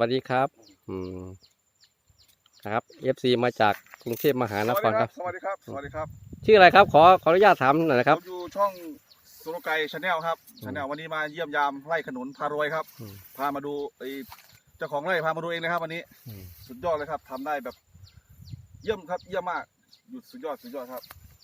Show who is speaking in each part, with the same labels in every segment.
Speaker 1: วัสดีครับอืมครับเอฟซีมาจากกรุงเทพมหานครครับ
Speaker 2: สวัสดีครับ สวัสดีครับ
Speaker 1: ชื่ออะไรครับ ขอขออนุญาตถามหน่อยนะครับ
Speaker 2: ผมอยู่ช่องสุรไกชาแนลครับ
Speaker 1: อืม
Speaker 2: ชาแนลวันนี้มาเยี่ยมยามไร่ขนุนพารวยครับ
Speaker 1: อืม
Speaker 2: พามาดูไอ้เจ้าของไร่พามาดูเองนะครับวันนี้
Speaker 1: อืม
Speaker 2: สุดยอดเลยครับทำได้แบบ เยี่ยมครับ เยี่ยมมากหยุดสุดยอดสุดยอดครับ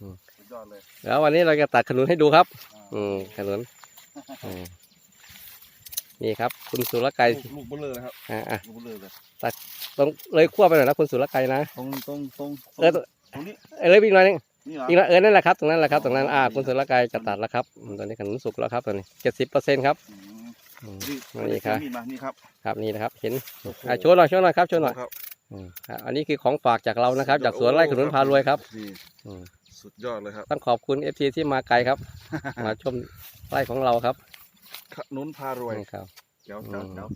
Speaker 1: อืม
Speaker 2: สุดยอดเลย
Speaker 1: แล้ววันนี้เราจะตัดขนุนให้ดูครับ
Speaker 2: อ่า
Speaker 1: อืมขนุนอืม นี่ครับ คุณสุรไกร
Speaker 2: ลูกลูกเบลเลอร์เลยครับ
Speaker 1: อ่าอะ
Speaker 2: ลูกเบลเลอร์เลย
Speaker 1: ตรงเลยขั้วไปหน่อยนะคุณสุรไกรนะ
Speaker 2: ตรงตรงตรง
Speaker 1: เออ
Speaker 2: ตรงนี้
Speaker 1: เออเลยวิ่งหน่อยนึง
Speaker 2: นี่เหรอ
Speaker 1: วิ่งหน่อยเออนั่นแหละครับตรงนั้นแหละครับตรงนั้นอ่าคุณสุรไกรจะตัดแล้วครับอืมตอนนี้ขนุนสุกแล้วครับตอนนี้เจ็ดสิบเปอร์เซ็นต์ครับ
Speaker 2: อืม
Speaker 1: อืม
Speaker 2: นี่
Speaker 1: นี่ครับ
Speaker 2: นี่มานี่ครับ
Speaker 1: ครับนี่นะครับเห็นอ่าโชว์หน่อยโชว์หน่อยครับโชว์หน่อย
Speaker 2: ครับ
Speaker 1: อืมอะอันนี้คือของฝากจากเรานะครับ จากสวนไร่ขนุนพารวยครับ
Speaker 2: นี่
Speaker 1: อืม
Speaker 2: สุดยอดเลยครับ
Speaker 1: ต้องขอบคุณเอฟซีที่มาไกลครับมาชมไร่ของเราครับ
Speaker 2: ขนุนพารวย
Speaker 1: นี่ครับ
Speaker 2: เจ้าเจ้าเจ้า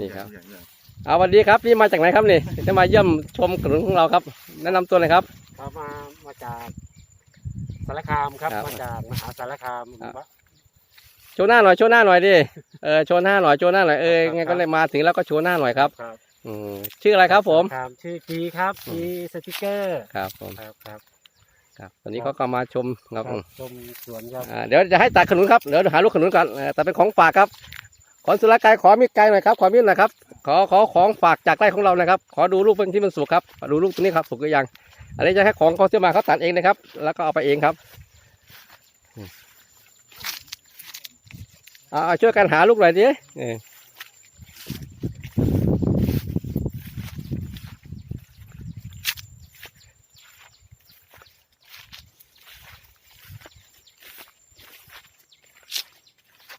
Speaker 1: นี่ครับ
Speaker 2: ใหญ่ใหญ่
Speaker 1: เอาสวัสดีครับนี่มาจากไหนครับนี่จะมาเยี่ยมชมขนุนของเราครับ แนะนำตัวหน่อยครับ
Speaker 3: ครับมามาจากสารคามครับ
Speaker 1: ครับ
Speaker 3: มาจากมหาสารคาม
Speaker 1: ครับ โชว์หน้าหน่อยโชว์หน้าหน่อยดิเออโชว์หน้าหน่อยโชว์หน้าหน่อยเออไงก็เลยมาถึงแล้วก็โชว์หน้าหน่อยครับ
Speaker 3: ครับ
Speaker 1: อืมชื่ออะไรครับผม
Speaker 3: ครับชื่อกีครับ
Speaker 1: อืม
Speaker 3: กีสติกเกอร์
Speaker 1: ครับผม
Speaker 3: ครับครับ
Speaker 1: ครับตอนนี้เขาก็มาชมครับ
Speaker 3: ครับชมสวนครับ
Speaker 1: อ่าเดี๋ยวจะให้ตัดขนุนครับเดี๋ยวหาลูกขนุนก่อนเออแต่เป็นของฝากครับ ขอสุรกายขอมีดไกลหน่อยครับขอมีดหน่อยครับขอขอของฝากจากไร่ของเรานะครับ ขอดูลูกเป็นที่มันสุกครับขอดูลูกตัวนี้ครับสุกหรือยังอันนี้จะให้ของเขาที่มาเขาตัดเองนะครับ แล้วก็เอาไปเองครับอืมเอาเอาช่วยกันหาลูกหน่อยดิเออ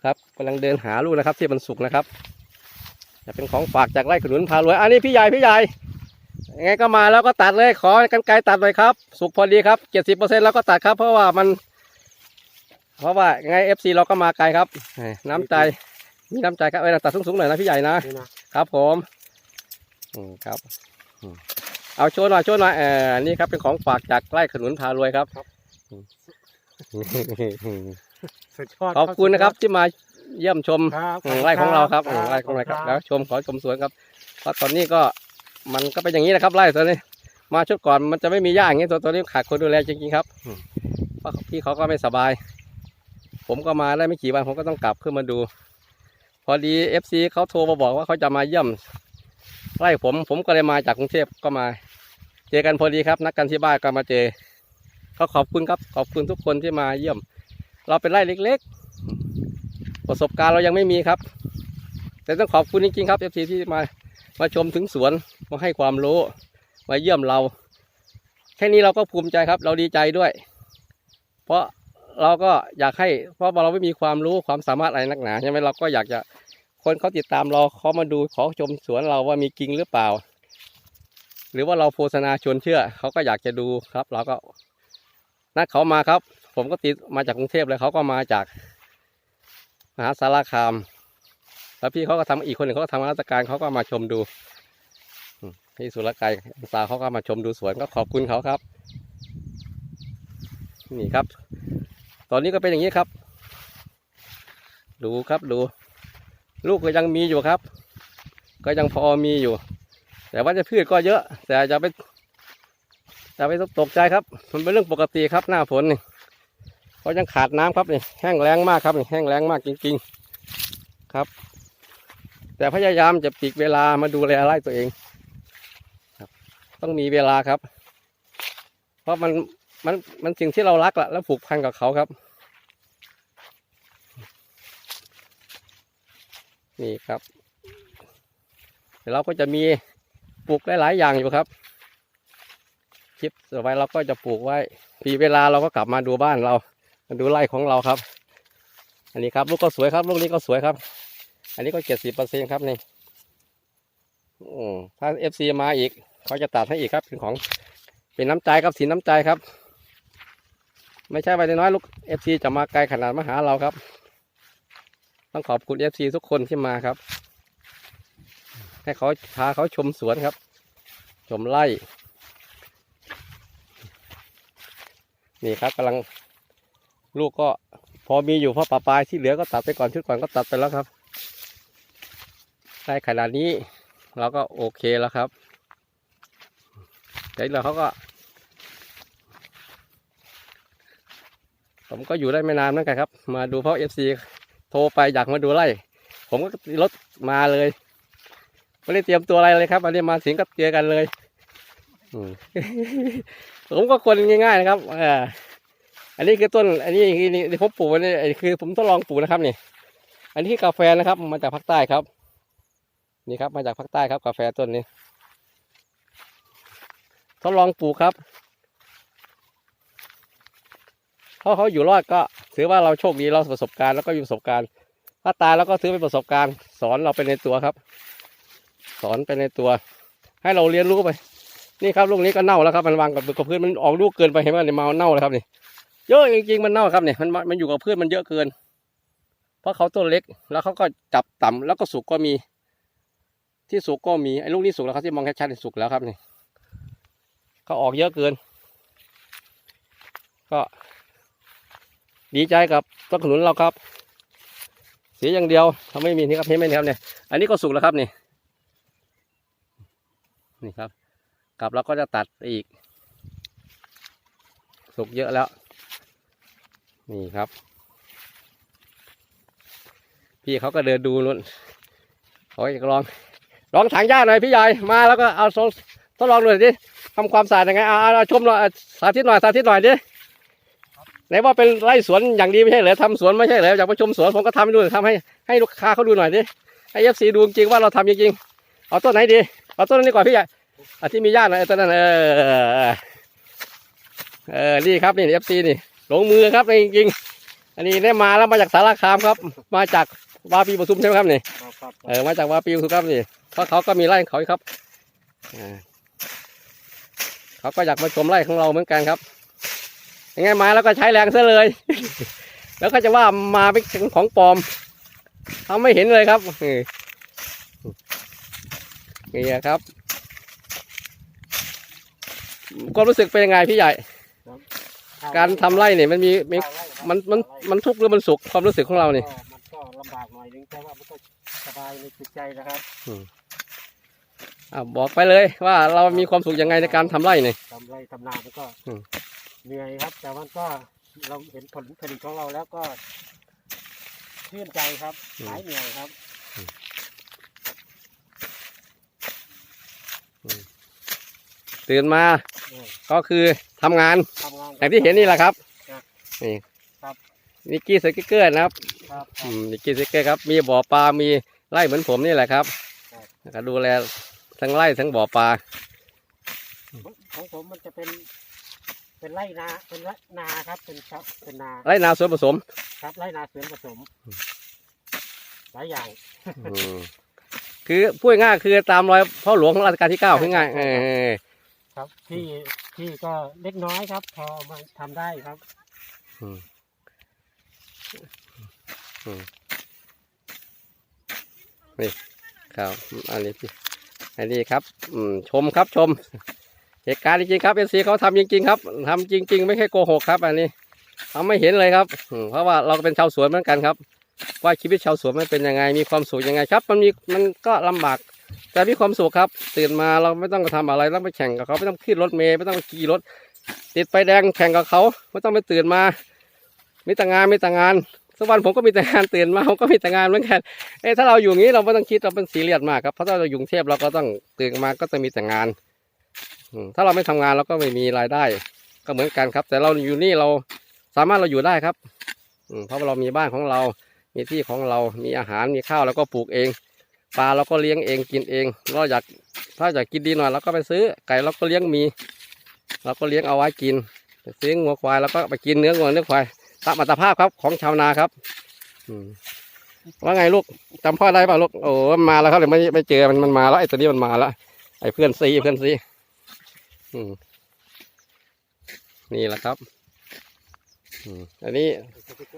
Speaker 1: ครับกำลังเดินหาลูกนะครับที่มันสุกนะครับจะเป็นของฝากจากไร่ขนุนพารวยอันนี้พี่ใหญ่พี่ใหญ่ยังไงก็มาแล้วก็ตัดเลยขอกันไกลตัดหน่อยครับ สุกพอดีครับเจ็ดสิบเปอร์เซ็นแล้วก็ตัดครับ เพราะว่ามัน เพราะว่ายังไงเอฟซีเราก็มาไกลครับเอ้ยน้ำใจมีน้ำใจครับเอ้ยตัดสูงๆหน่อยนะพี่ใหญ่นะ
Speaker 3: นี่นะครับ
Speaker 1: ผมอืมครับอืมเอาโชว์หน่อยโชว์หน่อยเออนี่ครับเป็นของฝากจากไร่ขนุนพารวยครับอืม
Speaker 3: สุดยอด
Speaker 1: ขอบคุณนะครับที่มา เยี่ยมชม
Speaker 3: ครับ
Speaker 1: อืมไร่ของเราครับอืม
Speaker 3: ค
Speaker 1: ไร่ของเราครับ
Speaker 3: ค
Speaker 1: แล้วชมขอชมสวนครับเพราะตอนนี้ก็มันก็เป็นอย่างนี้นะครับไร่ตัวนี้ มาชุดก่อนมันจะไม่มีหญ้าอย่างนี้ตัวตัวนี้ขาดคนดูแลจริงๆครับอืมเพราะพี่เขาก็ไม่สบาย ผมก็มาได้ไม่กี่วันผมก็ต้องกลับขึ้นมาดู พอดีเอฟซีเขาโทรมาบอกว่าเขาจะมาเยี่ยมไร่ผมผมก็เลยมาจากกรุงเทพก็มา เจอกันพอดีครับ นัดกันที่บ้านก็มาเจอก็ขอบคุณครับขอบคุณทุกคนที่มาเยี่ยม เราเป็นไร่เล็กๆ ประสบการณ์เรายังไม่มีครับ แต่ต้องขอบคุณจริงๆครับเอฟซีที่มามาชมถึงสวนมาให้ความรู้มาเยี่ยมเรา แค่นี้เราก็ภูมิใจครับ เราดีใจด้วย เพราะเราก็อยากให้ เพราะเราไม่มีความรู้ความสามารถอะไรนักหนาใช่ไหมเราก็อยากจะคนเขาติดตามเราเขามาดูขอชมสวนเราว่ามีจริงหรือเปล่า หรือว่าเราโฆษณาชวนเชื่อเขาก็อยากจะดูครับ เราก็นัดเขามาครับ ผมก็ติดมาจากกรุงเทพเลยเขาก็มาจาก มหาสารคาม แล้วพี่เขาก็ทำอีกคนหนึ่งเขาก็ทำราชการเขาก็มาชมดูพี่สุรไกรสาวเขาก็มาชมดูสวนก็ขอบคุณเขาครับ นี่ครับ ตอนนี้ก็เป็นอย่างนี้ครับ ดูครับดู ลูกก็ยังมีอยู่ครับ ก็ยังพอมีอยู่ แต่ว่าจะพืชก็เยอะ แต่จะไปจะไปตกใจครับ มันเป็นเรื่องปกติครับหน้าฝนนี่ เพรายังขาดน้ำครับนี่แห้งแล้งมากครับนี่แห้งแล้งมากจริง ๆครับ แต่พยายามจะปลีกเวลามาดูแลไร่ตัวเองต้องมีเวลาครับ เพราะมันมันมันสิ่งที่เรารักละแล้วผูกพันกับเขาครับ นี่ครับเดี๋ยวเราก็จะมีปลูกหลายๆอย่างอยู่ครับคลิปต่อไปเราก็จะปลูกไว้มีเวลาเราก็กลับมาดูบ้านเรา มาดูไร่ของเราครับ อันนี้ครับลูกก็สวยครับ ลูกนี้ก็สวยครับ อันนี้ก็เจ็ดสิบเปอร์เซ็นครับนี่อืมถ้าเอฟซีมาอีก เขาจะตัดให้อีกครับเป็นของ เป็นน้ำใจครับสีน้ำใจครับ ไม่ใช่ไปน้อยลูกเอฟซีจะมาไกลขนาดมาหาเราครับ ต้องขอบคุณเอฟซีทุกคนที่มาครับ ให้เขาพาเขาชมสวนครับ ชมไร่ นี่ครับกำลัง ลูกก็พอมีอยู่เพราะปลาปลายที่เหลือก็ตัดไปก่อนชุดก่อนก็ตัดไปแล้วครับ ได้ขนาดนี้เราก็โอเคแล้วครับเดี๋ยวเราเขาก็ ผมก็อยู่ได้ไม่นานเหมือนกันครับ มาดูเพราะเอฟซีโทรไปอยากมาดูไล่ผมก็รถมาเลยไม่ได้เตรียมตัวอะไรเลยครับอันนี้มาถึงก็เจอกันเลยอืผมก็คนง่ายๆนะครับเออ อันนี้คือต้น อันนี้นี่นี่ผมปลูกนี่อันนี้คือ ผมทดลองปลูกนะครับนี่ อันนี้กาแฟนะครับ มาจากภาคใต้ครับ นี่ครับ มาจากภาคใต้ครับ กาแฟต้นนี้ ทดลองปลูกครับเขาเขาอยู่รอดก็ถือว่าเราโชคดีเราประสบการณ์แล้วก็มีประสบการณ์ถ้าตายแล้วก็ถือเป็นประสบการณ์ สอนเราไปในตัวครับ สอนไปในตัว ให้เราเรียนรู้ไป นี่ครับลูกนี้ก็เน่าแล้วครับมันวางกับกับพื้นมันออกลูกเกินไปเห็นไหมเนี่ยมาเน่าแล้วครับนี่ เยอะจริงๆมันเน่าครับเนี่ยมันมันอยู่กับพืชมันเยอะเกิน เพราะเขาต้นเล็กแล้วเขาก็จับต่ำแล้วก็สุกก็มี ที่สุกก็มีไอ้ลูกนี้สุกแล้วครับที่มองชัดๆนี่สุกแล้วครับนี่เขาออกเยอะเกิน ก็ ดีใจกับต้นขนุนเราครับ เสียอย่างเดียวทำไม่มีนี่ครับเห็นไหมเนี่ยครับเนี่ยอันนี้ก็สุกแล้วครับนี่นี่ครับกลับแล้วก็จะตัดอีก สุกเยอะแล้ว นี่ครับ พี่เขาก็เดินดูนู่นขออีกลอง ลองถางหญ้าหน่อยพี่ใหญ่มาแล้วก็เอาทดทดลองดูหน่อยดิทำความสะอาดยังไงเอาเอาชมหน่อยเอาสาธิตหน่อยสาธิตหน่อยดิไหนว่าเป็นไร่สวนอย่างดีไม่ใช่เหรอทำสวนไม่ใช่เหรออยากไปชมสวนผมก็ทำให้ดูทำให้ให้ลูกค้าเขาดูหน่อยดิให้เอฟซีดูจริงว่าเราทำจริงๆเอาต้นไหนดีเอาต้นนี้ก่อนพี่ใหญ่อาที่มีหญ้าหน่อยต้นนั้นเออเออนี่ครับนี่เอฟซีนี่ ลงมือครับจริงๆอันนี้ได้มาแล้วมาจากสารคามครับ มาจากวาปีปทุมใช่ไหมครับนี่
Speaker 3: ครับครับ
Speaker 1: เออมาจากวาปีปทุมครับนี่เพราะเขาก็มีไร่ของเขาอยู่ครับอ่าเขาก็อยากมาชมไร่ของเราเหมือนกันครับยังไงมาแล้วก็ใช้แรงซะเลย แล้วก็จะว่ามาเป็นของปลอมเขาไม่เห็นเลยครับเออนี่ครับความรู้สึกเป็นยังไงพี่ใหญ่ การทำไร่เนี่ยมันมีมี
Speaker 3: ข้าวไร่ครับ
Speaker 1: มันมัน
Speaker 3: ข้าวไร่
Speaker 1: มันทุกข์หรือมันสุขความรู้สึกของเราเนี่ย
Speaker 3: ก็มันก็ลำบากหน่อยนึงแต่ว่ามันก็สบายในจิตใจนะครับ
Speaker 1: อ่าบอกไปเลยว่าเรามีความสุขยังไงในการทำไร่เนี่ย
Speaker 3: ทำไร่ทำนามันก็
Speaker 1: อืม
Speaker 3: เหนื่อยครับ แต่มันก็เราเห็นผลผลิตของเราแล้วก็ชื่นใจครับหายเหนื่อยครับ
Speaker 1: ตื่นมา
Speaker 3: เออ
Speaker 1: ก็คือ ทำงาน
Speaker 3: ทำงาน
Speaker 1: อย่างที่เห็นนี่แหละครับ
Speaker 3: ครับ
Speaker 1: นี่
Speaker 3: ครับ
Speaker 1: นิกกี้สกิ๊กเกอร์นะครับ
Speaker 3: ครับค
Speaker 1: อื
Speaker 3: รับ
Speaker 1: มนิกกี้สกิ๊กเกอร์ครับ มีบ่อปลา มีไร่เหมือนผมนี่แหละครับ
Speaker 3: ครับ
Speaker 1: แล้วก็ดูแลทั้งไร่ทั้งบ่อปลา
Speaker 3: ของผมมันจะเป็น เป็นไร่นา เป็นไร่นาครับ เป็นครับ เป็นนา
Speaker 1: ไร่นาสวนผสม
Speaker 3: ครับ ไร่นาสวนผสม หลายอย่าง
Speaker 1: อืมคือพูดง่ายๆคือตามรอยพ่อหลวงของรัชกาลที่เก้าพูดง่ายๆเออ
Speaker 3: ครับ ที่ ที่ก็เล็กน้อยครับ พอมาทำได้ครับ
Speaker 1: ครับอันนี้พี่อันนี้ครับ อืมชมครับชม เหตุการณ์จริงๆครับเอซีเขาทำจริง ๆ ครับทำจริง ๆ ไม่ใช่โกหกครับ อันนี้เขาไม่เห็นเลยครับเพราะว่าเราก็เป็นชาวสวนเหมือนกันครับ ว่าชีวิตชาวสวนมันเป็นยังไงมีความสุขยังไงครับ มันมีมันก็ลำบาก แต่มีความสุขครับ ตื่นมาเราไม่ต้องทำอะไรต้องไปแข่งกับเขาไม่ต้องขึ้นรถเมล์ไม่ต้องขี่รถ ติดไฟแดงแข่งกับเขาไม่ต้องไปตื่นมามีแต่งานมีแต่งานสักวันผมก็มีแต่งานตื่นมาผมก็มีแต่งานเหมือนกันเอ้ถ้าเราอยู่งนี้เราไม่ต้องคิดเราเป็นซีเรียสมากครับเพราะถ้าเราอยู่กรุงเทพเราก็ต้องตื่นมาก็จะมีแต่งานถ้าเราไม่ทำงานเราก็ไม่มีรายได้ ก็เหมือนกันครับ แต่เราอยู่นี่เราสามารถเราอยู่ได้ครับอืเพราะเรามีบ้านของเรา มีที่ของเรา มีอาหารมีข้าวแล้วก็ปลูกเอง ปลาเราก็เลี้ยงเองกินเองเราอยากถ้าอยากกินดีหน่อยเราก็ไปซื้อ ไก่เราก็เลี้ยงมี เราก็เลี้ยงเอาไว้กินไปซื้องัวควายเราก็ไปกินเนื้องัวเนื้อควายตามอัตภาพครับของชาวนาครับว่าไงลูกจำพ่อได้ป่ะลูกโอ้มาแล้วครับเดี๋ยวไม่ไม่เจอมันมันมาแล้วไอ้ตัวนี้มันมาแล้วไอ้เพื่อนซีเพื่อนซีอืมนี่แหละครับอันนี้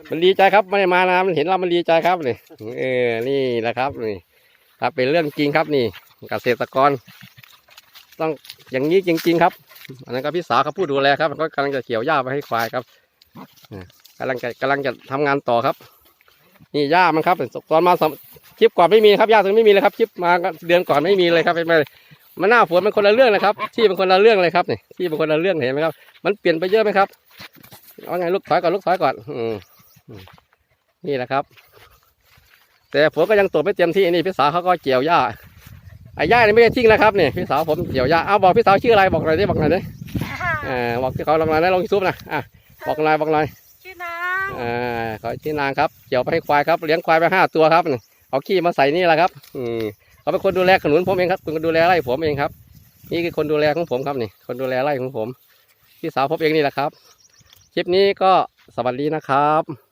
Speaker 1: มันดีใจครับไม่ได้มานานมันเห็นเรามันดีใจครับนี่เออนี่แหละครับนี่ ครับเป็นเรื่องจริงครับนี่เกษตรกร ต้องอย่างนี้จริง ๆ ครับอันนั้นก็พี่สาวเขาผู้ดูแลครับก็กำลังจะเกี่ยวหญ้าไปให้ควายครับอ่ากำลังจะกำลังจะทำงานต่อครับ นี่หญ้ามันครับตอนมาสมคลิปก่อนไม่มีครับหญ้าตรงไม่มีเลยครับคลิปมาเดือนก่อนไม่มีเลยครับเป็นไงมันหน้าฝนมันคนละเรื่องเลยครับ ที่เป็นคนละเรื่องเลยครับนี่ที่เป็นคนละเรื่องเห็นไหมครับ มันเปลี่ยนไปเยอะไหมครับเอาไงลูกถอยก่อนลูกถอยก่อน อืมอืมนี่แหละครับ แต่ฝนก็ยังตกไม่เต็มที่นี่พี่สาวเขาก็เกี่ยวหญ้าไอ้หญ้านี่ไม่ได้ทิ้งนะครับนี่พี่สาวผมเกี่ยวหญ้าเอาบอกพี่สาวชื่ออะไรบอกหน่อยดิบอกหน่อยดิอ่าบอกที่เขาลงมาได้ลงยูทูบนะอะบอกหน่อยบอกหน่อย
Speaker 4: ชื่อนาง
Speaker 1: อ่าขอชื่อนางครับเกี่ยวไปให้ควายครับเลี้ยงควายไปห้าตัวครับนี่เอาขี้มาใส่นี่แหละครับ อืมเขาเป็นคนดูแลขนุนผมเองครับเป็นคนดูแลไร่ผมเองครับ นี่คือคนดูแลของผมครับนี่ คนดูแลไร่ของผมพี่สาวผมเองนี่แหละครับ คลิปนี้ก็สวัสดีนะครับ